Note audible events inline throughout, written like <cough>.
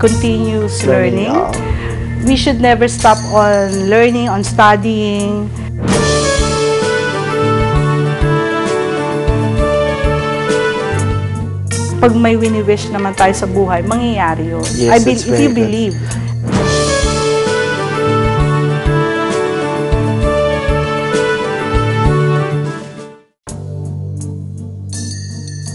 continuous learning. We should never stop on learning, on studying. Pag may wini-wish naman tayo sa buhay, mangyayari yun. Yes, I be- if you believe.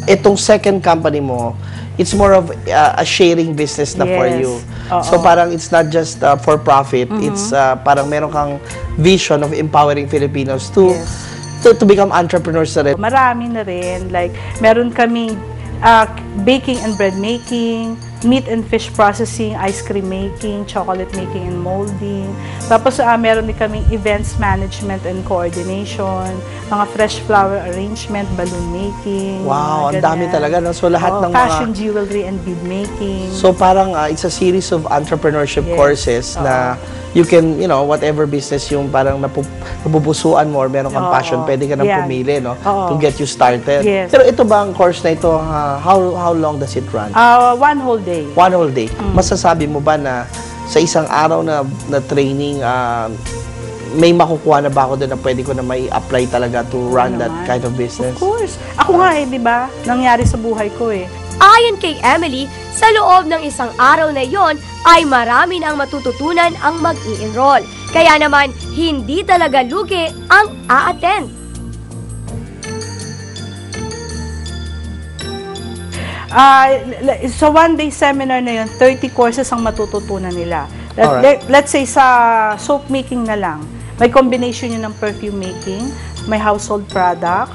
Itong second company mo, it's more of uh, a sharing business na for Yes. you. Oo. So parang it's not just uh, for profit, it's uh, parang meron kang vision of empowering Filipinos to Yes. to, to become entrepreneurs na rin. Marami na rin. Like, meron kaming ah, baking and bread making, meat and fish processing, ice cream making, chocolate making and molding. Tapos ah, meron din kaming events management and coordination, mga fresh flower arrangement, balloon making. Wow, ang mga dami talaga, no? So, lahat Oo, ng mga- Fashion jewelry and bead making. So parang uh, it's a series of entrepreneurship Yes. courses na you can, you know, whatever business yung parang napu, napupusuan mo or meron kang Oo. passion, pwede ka nang Yan. pumili, no? Oo. To get you started. Yes. Pero ito ba ang course na ito, uh, how how long does it run? Ah, one whole day. One whole day. Mm. Masasabi mo ba na sa isang araw na, na training, um, may makukuha na ba ako doon na pwede ko na may apply talaga to run that naman. kind of business? Of course. Ako nga eh, di ba? Nangyari sa buhay ko eh. Ayon kay Emily, sa loob ng isang araw na iyon ay marami na ang matututunan ang mag-i-enroll. Kaya naman, hindi talaga lugi ang a-attend. Ah, l- sa one day seminar na yun, 30 courses ang matututunan nila. Let, let- let's say sa soap making na lang, may combination yun ng perfume making, may household product,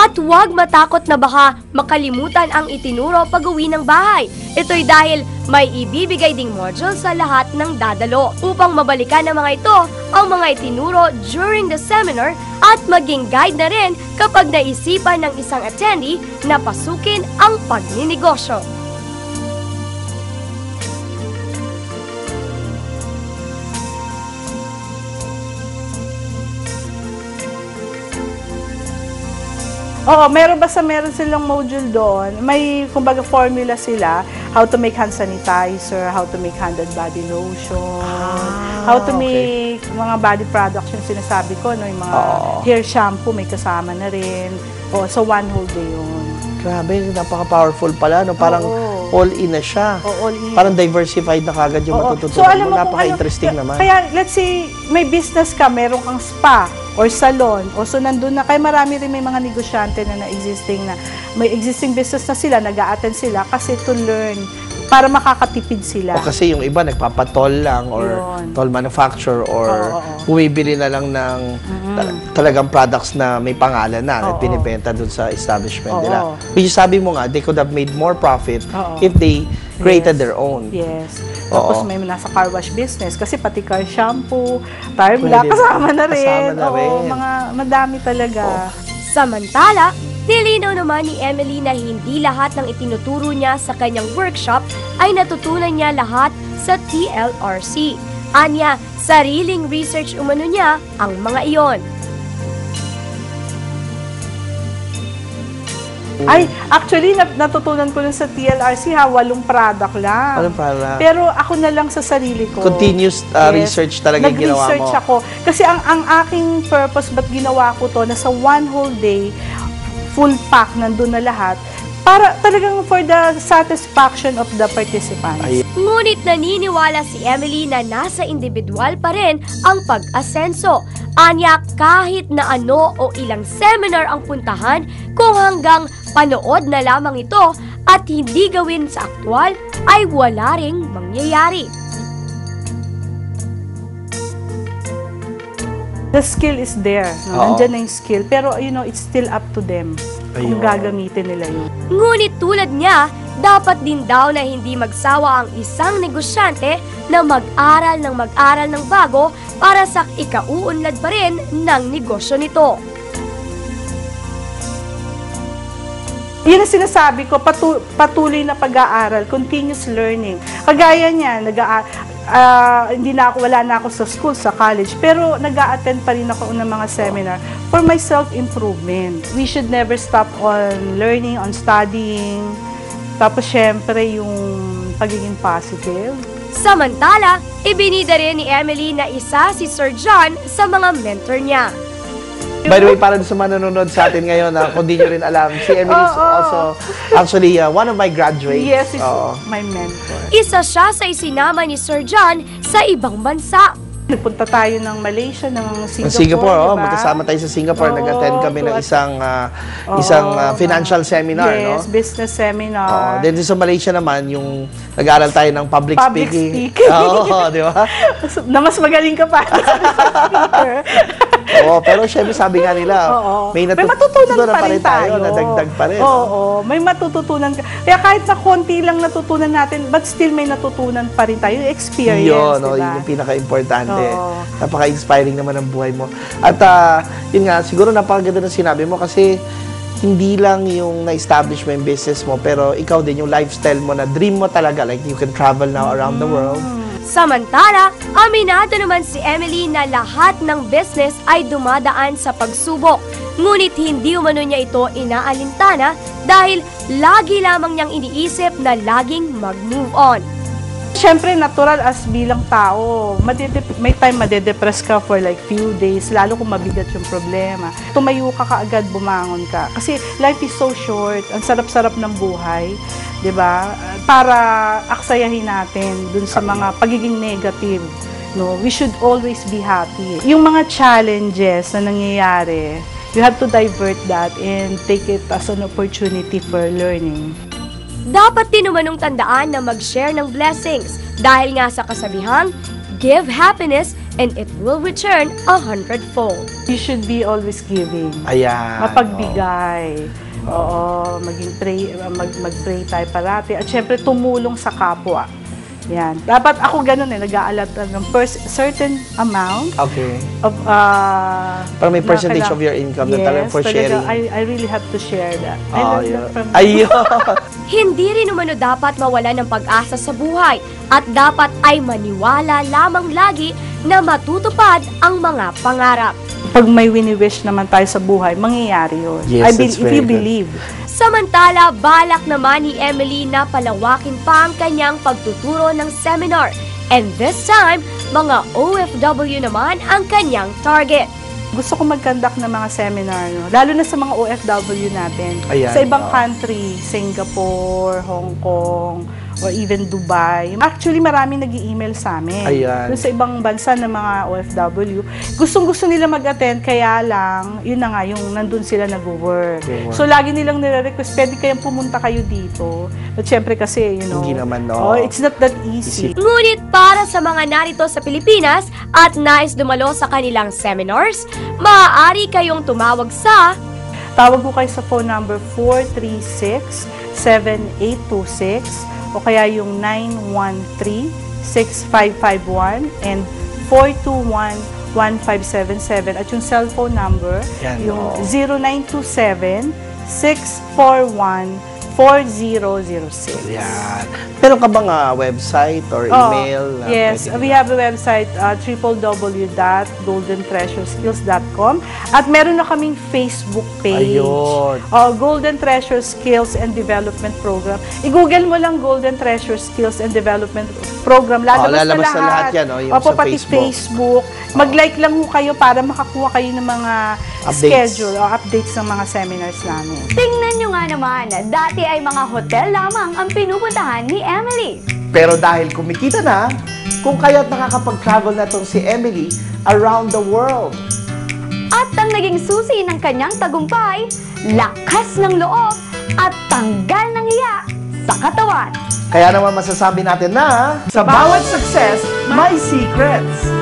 At huwag matakot na baka makalimutan ang itinuro pag-uwi ng bahay. Ito'y dahil may ibibigay ding module sa lahat ng dadalo upang mabalikan ng mga ito ang mga itinuro during the seminar at maging guide na rin kapag naisipan ng isang attendee na pasukin ang pagninegosyo. Oo, meron basta meron silang module doon. May, kumbaga, formula sila. How to make hand sanitizer, how to make hand and body lotion, Ah, how to okay. make mga body products yung sinasabi ko, no? yung mga Oo. hair shampoo, may kasama na rin. O, so one whole day yun. Grabe, napaka-powerful pala. No? Parang Oo. all-in na siya. O, all in. Parang diversified na kagad yung Oo. matututunan mo. kung Napaka-interesting ano, naman. Kaya, let's say, may business ka, meron kang spa or salon, o so nandun na, kaya marami rin may mga negosyante na na-existing na, may existing business na sila, nag attend sila kasi to learn, para makakatipid sila. O kasi yung iba nagpapatol lang or Yun. toll manufacture or Oo, oo. bumibili na lang ng ta- talagang products na may pangalan na at Oo. binibenta dun sa establishment Oo. nila. Which sabi mo nga, they could have made more profit Oo. if they created Yes. their own. Yes. Tapos Oo. may nasa car wash business kasi pati car shampoo, tire black, kasama na rin. Kasama na Oo, rin. mga madami talaga. Samantala, nilinaw naman ni Emily na hindi lahat ng itinuturo niya sa kanyang workshop ay natutunan niya lahat sa TLRC. Anya, sariling research umano niya ang mga iyon. Ay, actually, nat- natutunan ko lang sa TLRC ha, walong product lang. Anong para Pero ako na lang sa sarili ko. continuous uh, research talaga yung ginawa mo? Nag-research ako. Kasi ang, ang aking purpose, ba't ginawa ko to, na sa one whole day, full pack, nandun na lahat, para talagang for the satisfaction of the participants. Ay- Ngunit naniniwala si Emily na nasa individual pa rin ang pag-asenso. Anya, kahit na ano o ilang seminar ang puntahan, kung hanggang panood na lamang ito at hindi gawin sa aktwal, ay wala ring mangyayari. The skill is there. No? Oo. Nandyan na yung skill. Pero, you know, it's still up to them kung Ayun. gagamitin nila yun. Ngunit tulad niya, dapat din daw na hindi magsawa ang isang negosyante na mag-aral ng mag-aral ng bago para sa ikauunlad pa rin ng negosyo nito. Yun ang sinasabi ko, patu- patuloy na pag-aaral, continuous learning. Kagaya niya, nag hindi na ako, wala na ako sa school, sa college, pero nag attend pa rin ako ng mga seminar for my self-improvement. We should never stop on learning, on studying. Tapos, syempre, yung pagiging positive. Samantala, ibinida rin ni Emily na isa si Sir John sa mga mentor niya. By the way, para sa mga nanonood sa atin ngayon, na kung di nyo rin alam, si Emily is also actually uh, one of my graduates. Yes, it's Oo. my mentor. Isa siya sa isinama ni Sir John sa ibang bansa. Nagpunta tayo ng Malaysia, ng Singapore, Singapore, oh, diba? magkasama tayo sa Singapore. Oo, Nag-attend kami ng isang uh, Oo, isang uh, financial seminar, no? Yes, business seminar. Oo. Then sa Malaysia naman, yung nag-aaral tayo ng public, Public speaking. speaking. <laughs> Oo, di ba? <laughs> na mas magaling ka pa <laughs> sa speaker. Oo, pero syempre sabi nga nila, <laughs> Oo. may, may matutunan pa rin tayo. nadagdag pa rin. Oo, may matututunan ka. Kaya kahit na konti lang natutunan natin, but still may natutunan pa rin tayo. Yung experience, Yun, no, diba? yun yung pinaka-importante. Oo. Napaka-inspiring naman ang buhay mo. At ah, yun nga, siguro napakaganda ng sinabi mo kasi hindi lang yung na-establish mo yung business mo, pero ikaw din yung lifestyle mo na dream mo talaga. Like, you can travel now around the world. Samantala, aminado naman si Emily na lahat ng business ay dumadaan sa pagsubok. Ngunit hindi umano niya ito inaalintana dahil lagi lamang niyang iniisip na laging mag-move on. Siyempre, natural as bilang tao, may time madedepress ka for like few days, lalo kung mabigat yung problema. Tumayo ka kaagad, bumangon ka. Kasi life is so short, ang sarap-sarap ng buhay, di ba? Para aksayahin natin dun sa mga pagiging negative. No, we should always be happy. Yung mga challenges na nangyayari, you have to divert that and take it as an opportunity for learning. Dapat din umanong tandaan na mag-share ng blessings dahil nga sa kasabihang, give happiness and it will return a hundredfold. You should be always giving. Ayan. mapagbigay. Oo, maging pray, mag, mag-pray tayo parati. At syempre, tumulong sa kapwa. Yan. Dapat ako ganun eh, nag-aalat ng pers- certain amount Okay. of... Uh, Parang may percentage kailang- of your income na talagang for talaga, sharing. I, I really have to share that. I Oh, learned yun. that from Ayun. <laughs> Hindi rin umano dapat mawala ng pag-asa sa buhay at dapat ay maniwala lamang lagi na matutupad ang mga pangarap. Pag may wini-wish naman tayo sa buhay, mangyayari yun. Yes, I be- if you good. believe. Samantala, balak naman ni Emily na palawakin pa ang kanyang pagtuturo ng seminar. And this time, mga OFW naman ang kanyang target. Gusto ko mag-conduct ng mga seminar, no? lalo na sa mga OFW natin. Ayan, sa ibang oo. country, Singapore, Hong Kong, or even Dubai. Actually, maraming nag email sa amin. Ayan. Doon sa ibang bansa ng mga OFW. Gustong-gusto nila mag-attend, kaya lang, yun na nga, yung nandun sila nag-work. Nag-work. So, lagi nilang nire-request, pwede kayang pumunta kayo dito. At syempre kasi, you know, Hindi naman, no. oh, it's not that easy. Ngunit para sa mga narito sa Pilipinas at nais dumalo sa kanilang seminars, maaari kayong tumawag sa Tawag ko kayo sa phone number 436-7826 o kaya yung 913-6551 and 421-1577 at yung cellphone number Yan, yung oo. 0927-641-4006. Yan. Meron ka bang ah, website or Oo. email? na yes, we have a website uh, www.goldentreasureskills.com at meron na kaming Facebook page. Ayun. Oh, Golden Treasure Skills and Development Program. I-google mo lang Golden Treasure Skills and Development Program. Lalabas, Oh, lalabas na na lahat. lahat yan, oh, yung Opo, sa pati Facebook. Facebook. Mag-like lang ho kayo para makakuha kayo ng mga Updates. schedule o updates ng mga seminars namin. Tingnan nyo nga naman, dati ay mga hotel lamang ang pinupuntahan ni Emily. Pero dahil kumikita na, kung kaya't nakakapag-travel na tong si Emily around the world. At ang naging susi ng kanyang tagumpay, lakas ng loob at tanggal ng hiya sa katawan. Kaya naman masasabi natin na sa bawat success, may secrets.